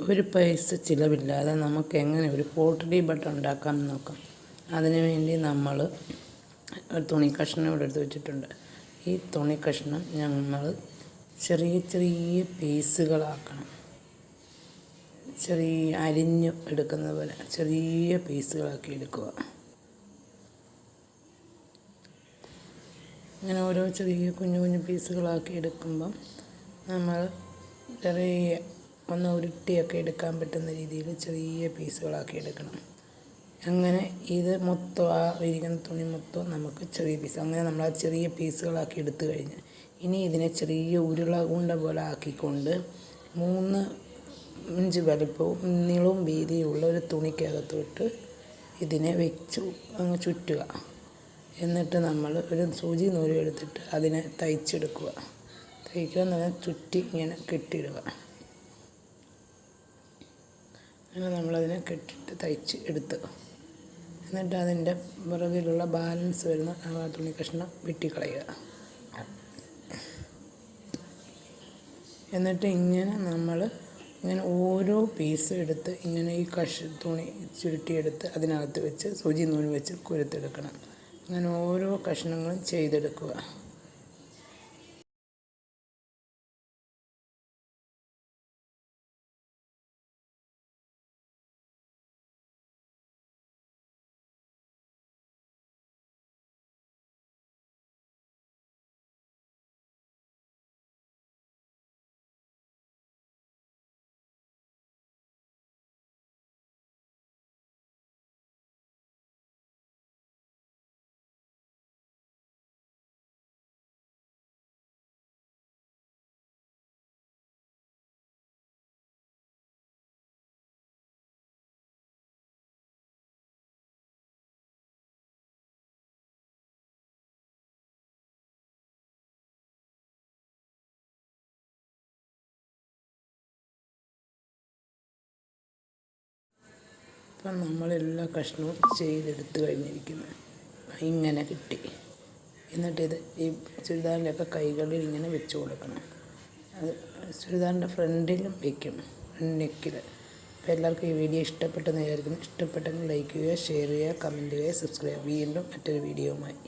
ഒരു പൈസ ചിലവില്ലാതെ നമുക്ക് എങ്ങനെ ഒരു പോട്ടറി ബട്ട് ഉണ്ടാക്കാം നോക്കാം. അതിനു വേണ്ടി നമ്മൾ ഒരു തുണി കഷ്ണം ഇവിടെ എടുത്ത് വെച്ചിട്ടുണ്ട്. ഈ തുണി കഷ്ണം ഞങ്ങൾ ചെറിയ ചെറിയ പീസുകളാക്കണം. ചെറിയ അരിഞ്ഞ് എടുക്കുന്നത് പോലെ ചെറിയ പീസുകളാക്കി എടുക്കുക. ഇങ്ങനെ ഓരോ ചെറിയ കുഞ്ഞു കുഞ്ഞു പീസുകളാക്കി എടുക്കുമ്പം നമ്മൾ ചെറിയ ഒന്ന് ഉരുട്ടിയൊക്കെ എടുക്കാൻ പറ്റുന്ന രീതിയിൽ ചെറിയ പീസുകളാക്കി എടുക്കണം. അങ്ങനെ ഇത് മൊത്തം ആ ഇരിക്കുന്ന തുണി മൊത്തം നമുക്ക് ചെറിയ പീസ് അങ്ങനെ നമ്മൾ ആ ചെറിയ പീസുകളാക്കി എടുത്തു കഴിഞ്ഞ് ഇനി ഇതിനെ ചെറിയ ഉരുള ഉണ്ട പോലെ ആക്കിക്കൊണ്ട് മൂന്ന് ഇഞ്ച് വലിപ്പവും നീളവും വീതിയുള്ള ഒരു തുണിക്കകത്തോട്ട് ഇതിനെ വെച്ചു അങ്ങ് ചുറ്റുക. എന്നിട്ട് നമ്മൾ ഒരു സൂചി നൂലും എടുത്തിട്ട് അതിനെ തയ്ച്ചെടുക്കുക. തയ്ക്കുക എന്ന് പറഞ്ഞാൽ ചുറ്റി ഇങ്ങനെ കെട്ടിയിടുക. അങ്ങനെ നമ്മളതിനെ കെട്ടിട്ട് തയ്ച്ച് എടുത്ത്. എന്നിട്ട് അതിന്റെ പുറകിലുള്ള ബാലൻസ് വരുന്ന ആ തുണി കഷ്ണം വെട്ടിക്കളയുക. എന്നിട്ട് ഇങ്ങനെ നമ്മൾ ഇങ്ങനെ ഓരോ പീസ് എടുത്ത് ഇങ്ങനെ ഈ കഷ തുണി ചുരുട്ടിയെടുത്ത് അതിനകത്ത് വെച്ച് സൂചി നൂൽ വെച്ച് കുരുത്തെടുക്കണം. അങ്ങനെ ഓരോ കഷ്ണങ്ങളും ചെയ്തെടുക്കുക. ഇപ്പം നമ്മളെല്ലാ കഷ്ണവും ചെയ്തെടുത്ത് കഴിഞ്ഞിരിക്കുന്നു. ഇങ്ങനെ കിട്ടി. ഇത് ഈ ചുരിദാറിന്റെയൊക്കെ കൈകളിൽ ഇങ്ങനെ വെച്ച് കൊടുക്കണം. അത് ചുരിദാറിന്റെ ഫ്രണ്ടിലും വയ്ക്കും നെക്കിൽ അപ്പോൾ എല്ലാവർക്കും ഈ വീഡിയോ ഇഷ്ടപ്പെട്ടെന്ന് വിചാരിക്കുന്നു. ഇഷ്ടപ്പെട്ടെങ്കിൽ ലൈക്ക് ചെയ്യുക ഷെയർ ചെയ്യുക കമന്റ് ചെയ്യുക. സബ്സ്ക്രൈബ്. വീണ്ടും മറ്റൊരു വീഡിയോയുമായി.